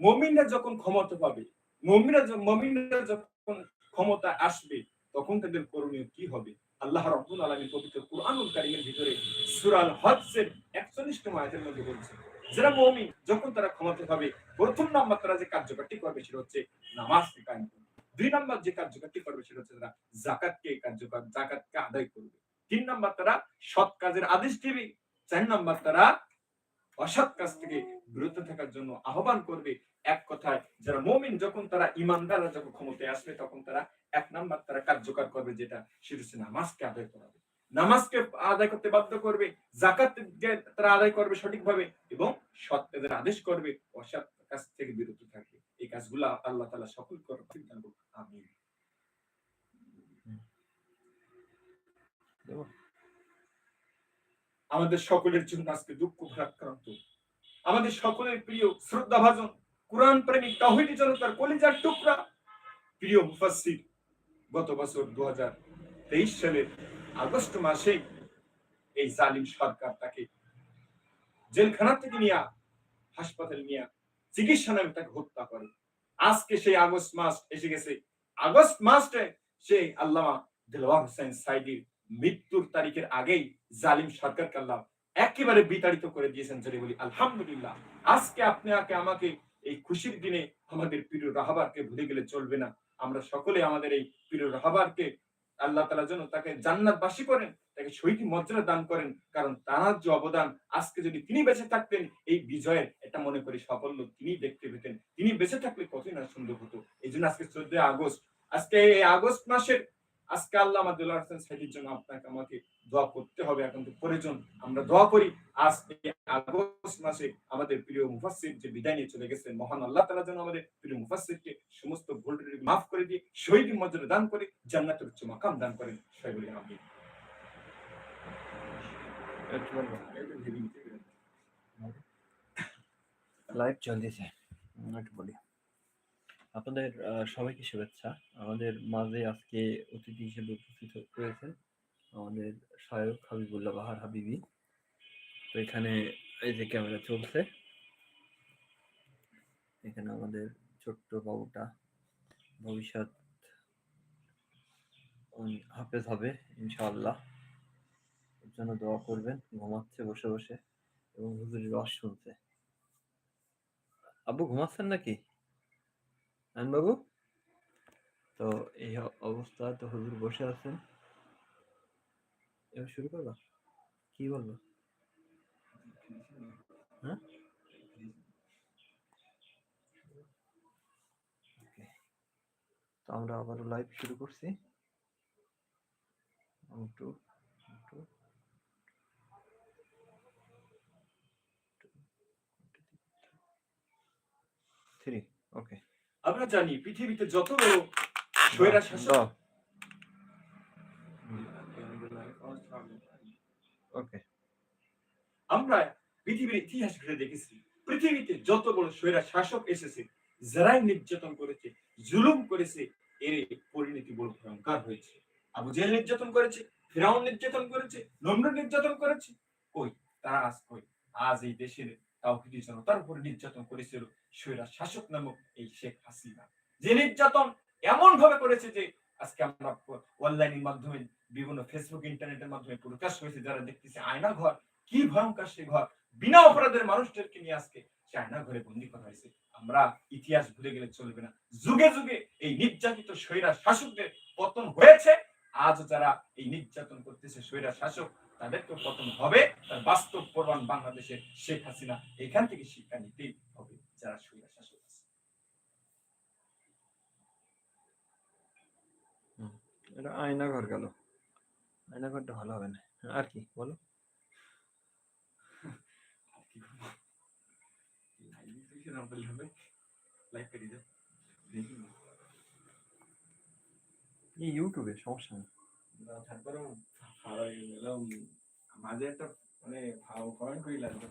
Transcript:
মমিনরা যখন ক্ষমতা পাবে, মমিনরা মমিনরা যখন ক্ষমতা আসবে, তখন তাদের করণীয় কি হবে? আল্লাহ রব্বুল আলামিন পবিত্র কুরআনুল কারীমের ভিতরে সূরা আল হজ্জের 41 নম্বর আয়াতের মধ্যে বলছে যারা মুমিন যখন তারা ক্ষমতা পাবে, প্রথম নাম্বার তারা যে কার্যকরটি করবে সেটা হচ্ছে নামাজ কায়েম করবে। দুই নাম্বার যে কার্যকরটি করবে সেটা হচ্ছে তারা জাকাতকে কার্যকর জাকাতকে আদায় করবে। তিন নাম্বার তারা সৎ কাজের আদেশ দেবে। চার নাম্বার তারা অসৎ কাজ থেকে বিরত থাকার জন্য আহ্বান করবে এক কথায়, যারা মমিন যখন তারা ইমানদাররা যখন ক্ষমতায় আসবে, তখন তারা এক নাম্বার তারা কার্যকর করবে যেটা সেটা নামাজকে আদায় করাবে। নামাজকে আদায় করতে বাধ্য করবে জাকাত তারা আদায় করবে সঠিকভাবে এবং সৎ আদেশ করবে, অসৎ কাজ থেকে বিরত থাকবে। এই কাজগুলো আল্লাহ তালা সকল করবে দেবো? আমাদের সকলের জন্য আজকে দুঃখ ভারাক্রান্ত। আমাদের সকলের প্রিয়, শ্রদ্ধাভাজন কোরআন প্রেমিক তাহিদি জনতার কলিজার টুকরা। প্রিয় মুফাসসির, গত বছর দু হাজার তেইশ সালের আগস্ট মাসে এই জালিম সরকার তাকে জেলখানা থেকে নিয়ে, হাসপাতালে নিয়ে, চিকিৎসা নামে তাকে হত্যা করে। আজকে সেই আগস্ট মাস এসে গেছে। আগস্ট মাসে সেই আল্লামা দিলওয়ার হোসেন সাইদির মৃত্যুর তারিখের আগেই জালিম সরকারকে আল্লাহ একেবারে বিতাড়িত করে দিয়েছেন যদি বলি, আলহামদুলিল্লাহ। আজকে আপনাকে আমাকে এই খুশির দিনে আমাদের প্রিয় রাহাবারকে ভুলে গেলে চলবে না। আমরা সকলে আমাদের এই প্রিয় রাহাবারকে আল্লাহ তালার জন্য তাকে জান্নাতবাসী করেন, তাকে শহীদ মর্যাদা দান করেন, কারণ তার যে অবদান আজকে যদি তিনি বেঁচে থাকতেন, এই বিজয়ের এটা মনে করি সাফল্য তিনি দেখতে পেতেন। তিনি বেঁচে থাকলে কতই না সুন্দর হতো। এই জন্য আজকে চোদ্দই আগস্ট, আজকে এই আগস্ট মাসের আজকে আল্লাহ আমাদের হাসান সাইদির জন্য আপনাকে আমাকে দোয়া করতে হবে। এখন তো প্রয়োজন আমরা দোয়া করি। আজ এই আগস্ট মাসে আমাদের প্রিয় মুফাসসির যে বিদায় নিয়ে চলে গেছেন মহান আল্লাহ তালা যেন আমাদের প্রিয় মুফাসসিরকে সমস্ত ভুল মাফ করে দিয়ে শহীদ মর্যাদা দান করে জান্নাতের উচ্চ মাকাম দান করেন। সবাই বলি আমি লাইভ চলতেছে। একটু বলি। আপনাদের সবাইকে শুভেচ্ছা। আমাদের মাঝে আজকে অতিথি হিসেবে উপস্থিত হয়েছেন আমাদের সহায়ক হাবিবুল্লাহ বাহার হাবিবি। তো এখানে এই যে ক্যামেরা চলছে, এখানে আমাদের ছোট্ট বাবুটা ভবিষ্যৎ হাফেজ হবে, ইনশাআল্লাহ। এর জন্য দোয়া করবেন, ঘুমাচ্ছে বসে বসে এবং হুজুরের রস শুনছে। আব্বু, ঘুমাচ্ছেন নাকি? বাবু তো এই অবস্থা তো হুজুর বসে আছেন এবার শুরু করবা কি বলব হ্যাঁ. তো আমরা আবারও লাইভ শুরু করছি one, two, three. Okay. আমরা জানি পৃথিবীতে যত বড় স্বৈরা শাসক। আমরা পৃথিবীর ইতিহাস ঘুরে দেখেছি। পৃথিবীতে যত বড় স্বৈরা শাসক এসেছে যারাই নির্যাতন করেছে জুলুম করেছে এর পরিণতি বড় ভয়ঙ্কর হয়েছে। আবু জেহেল নির্যাতন করেছে ফেরাউন নির্যাতন করেছে নমরুদ নির্যাতন করেছে। কই? তারা আজ কই? আজ এই দেশের জনতার উপর নির্যাতন করেছিল শাসক নামক এই শেখ হাসিনা। যে নির্যাতন এমন ভাবে করেছে যে আজকে আমরা অনলাইনের মাধ্যমে বিভিন্ন ফেসবুক ইন্টারনেটের মাধ্যমে প্রকাশ হয়েছে যারা দেখতেছে আয়না ঘর, কি ভয়ঙ্কর ঘর। বিনা অপরাধের মানুষদেরকে নিয়ে আজকে সে আয়না ঘরে বন্দি করা হয়েছে। আমরা ইতিহাস ভুলে গেলে চলবে না। যুগে যুগে এই নির্যাতিত স্বৈরা শাসকদের পতন হয়েছে। আজ যারা এই নির্যাতন করতেছে স্বৈরা শাসক তাদের তো পতন হবে। তার বাস্তব প্রমাণ বাংলাদেশের শেখ হাসিনা এখান থেকে শিক্ষা নিতেই হবে যারা স্বৈরা শাসক আছে। এটা আয়না ঘর গেল। আয়না ঘরটা ভালো হবে না। আর কি বলো? লাইভ কিছু না বললে হবে লাইভ করে দাও দেখি না। এই ইউটিউবে সমস্যা নেই। তারপরেও মাঝে একটা মানে ভালো কমেন্ট করি লাগল